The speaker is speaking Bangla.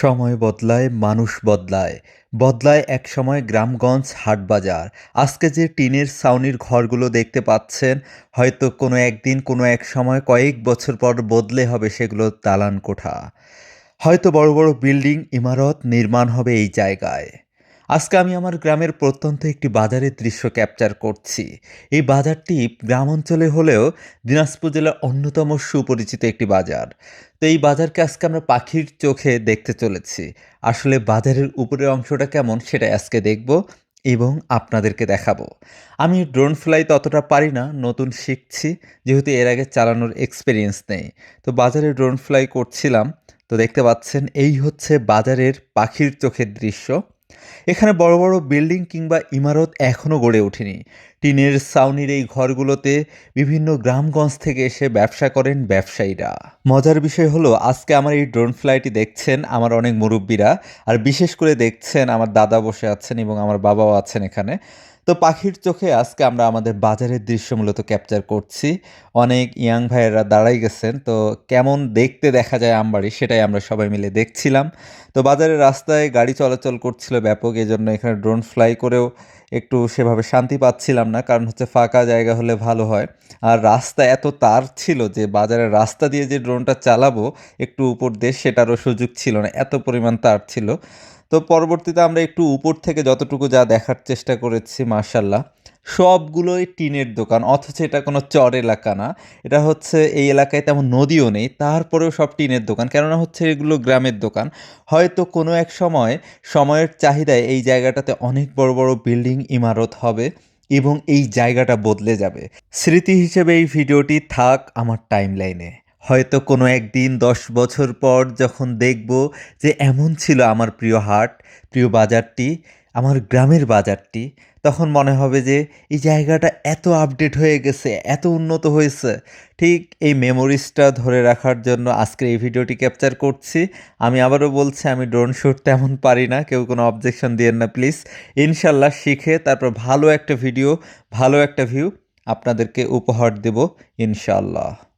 সময় বদলায়, মানুষ বদলায়। বদলায় এক সময় গ্রামগঞ্জ হাটবাজার আজকে যে টিনের ছাউনির ঘরগুলো দেখতে পাচ্ছেন, হয়তো কোনো একদিন, কোনো এক সময় কয়েক বছর পর বদলে হবে সেগুলো দালান কোঠা হয়তো বড় বড় বিল্ডিং, ইমারত নির্মাণ হবে এই জায়গায়। আজকে আমি আমার গ্রামের প্রত্যন্ত একটি বাজারের দৃশ্য ক্যাপচার করছি। এই বাজারটি গ্রাম অঞ্চলে হলেও দিনাজপুর জেলার অন্যতম সুপরিচিত একটি বাজার। তো এই বাজারকে আজকে আমরা পাখির চোখে দেখতে চলেছি। আসলে বাজারের উপরের অংশটা কেমন সেটা আজকে দেখব এবং আপনাদেরকে দেখাবো। আমি ড্রোন ফ্লাই ততটা পারি না, নতুন শিখছি, যেহেতু এর আগে চালানোর এক্সপিরিয়েন্স নেই। তো বাজারে ড্রোন ফ্লাই করছিলাম, তো দেখতে পাচ্ছেন এই হচ্ছে বাজারের পাখির চোখের দৃশ্য। এখানে বড় বড় বিল্ডিং কিংবা ইমারত এখনও গড়ে ওঠেনি। টিনের ছাউনির এই ঘরগুলোতে বিভিন্ন গ্রামগঞ্জ থেকে এসে ব্যবসা করেন ব্যবসায়ীরা। মজার বিষয় হলো, আজকে আমার এই ড্রোন ফ্লাইটি দেখছেন আমার অনেক মুরব্বীরা আর বিশেষ করে দেখছেন আমার দাদা বসে আছেন এবং আমার বাবাও আছেন এখানে। তো পাখির চোখে আজকে আমরা আমাদের বাজারের দৃশ্য মূলত ক্যাপচার করছি। অনেক ইয়াং ভাইয়েরা দাঁড়াই গেছেন, তো কেমন দেখতে দেখা যায় আমবাড়ি সেটাই আমরা সবাই মিলে দেখছিলাম। তো বাজারের রাস্তায় গাড়ি চলাচল করছিল ব্যাপক এই জন্য এখানে ড্রোন ফ্লাই করেও একটু সেভাবে শান্তি পাচ্ছিলাম না, কারণ হচ্ছে ফাঁকা জায়গা হলে ভালো হয়। আর রাস্তা এত তার ছিল যে বাজারের রাস্তা দিয়ে যে ড্রোনটা চালাবো, একটু উপর দিয়ে সেটারও সুযোগ ছিল না, এত পরিমাণ তার ছিল। তো পরবর্তীতে আমরা একটু উপর থেকে যতটুকু যা দেখার চেষ্টা করেছি মার্শাল্লাহ সবগুলোই টিনের দোকান, অথচ এটা কোনো চর এলাকা না। এটা হচ্ছে এই এলাকায় তেমন নদীও নেই, তারপরেও সব টিনের দোকান। কেননা হচ্ছে এগুলো গ্রামের দোকান। হয়তো কোনো এক সময় সময়ের চাহিদায় এই জায়গাটাতে অনেক বড় বড় বিল্ডিং, ইমারত হবে এবং এই জায়গাটা বদলে যাবে। স্মৃতি হিসেবে এই ভিডিওটি থাক আমার টাইম লাইনে হয়তো কোনো একদিন দশ বছর পর যখন দেখব যে এমন ছিল আমার প্রিয় হাট, প্রিয় বাজারটি আমার গ্রামের বাজারটি, তখন মনে হবে যে এই জায়গাটা এত আপডেট হয়ে গেছে, এত উন্নত হয়েছে। ঠিক এই মেমোরিজটা ধরে রাখার জন্য আজকে এই ভিডিওটি ক্যাপচার করছি। আমি আবারও বলছি, আমি ড্রোন শ্যুট তেমন পারি না, কেউ কোনো অবজেকশন দিয়েন না প্লিজ ইনশাল্লাহ শিখে তারপর ভালো একটা ভিডিও ভালো একটা ভিউ আপনাদেরকে উপহার দেব ইনশাল্লাহ